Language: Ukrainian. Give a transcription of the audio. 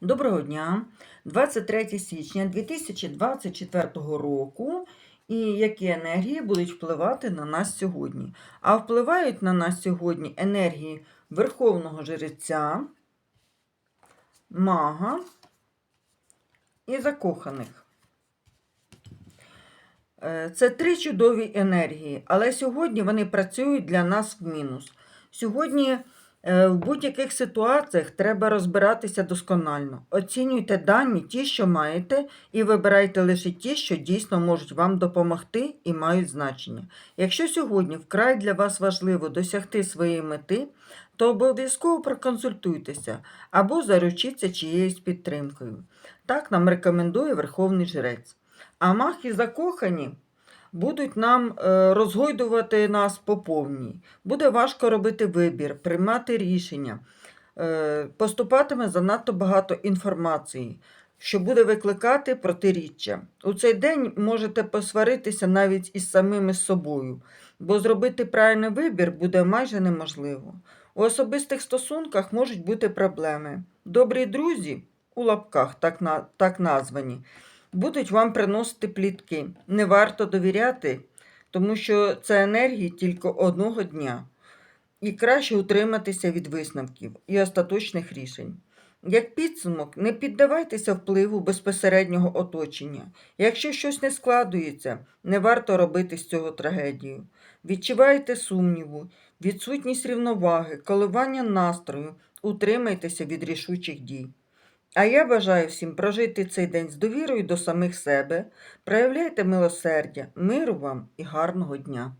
Доброго дня, 23 січня 2024 року. І які енергії будуть впливати на нас сьогодні? А впливають на нас сьогодні енергії Верховного Жреця, мага і закоханих. Е, Це три чудові енергії, але сьогодні вони працюють для нас в мінус. Сьогодні в будь-яких ситуаціях треба розбиратися досконально. Оцінюйте дані, ті, що маєте, і вибирайте лише ті, що дійсно можуть вам допомогти і мають значення. Якщо сьогодні вкрай для вас важливо досягти своєї мети, то обов'язково проконсультуйтеся або заручіться чиєюсь підтримкою. Так нам рекомендує Верховний Жрець. А мах і закохані будуть нам е, розгойдувати нас по повній. Буде важко робити вибір, приймати рішення. Е, Поступатиме занадто багато інформації, що буде викликати протиріччя. У цей день можете посваритися навіть із самими собою, бо зробити правильний вибір буде майже неможливо. У особистих стосунках можуть бути проблеми. Добрі друзі, у лапках так, на, так названі, будуть вам приносити плітки. Не варто довіряти, тому що це енергії тільки одного дня. І краще утриматися від висновків і остаточних рішень. Як підсумок, не піддавайтеся впливу безпосереднього оточення. Якщо щось не складується, не варто робити з цього трагедію. Відчуваєте сумніву, відсутність рівноваги, коливання настрою, утримайтеся від рішучих дій. А я бажаю всім прожити цей день з довірою до самих себе, проявляйте милосердя, миру вам і гарного дня.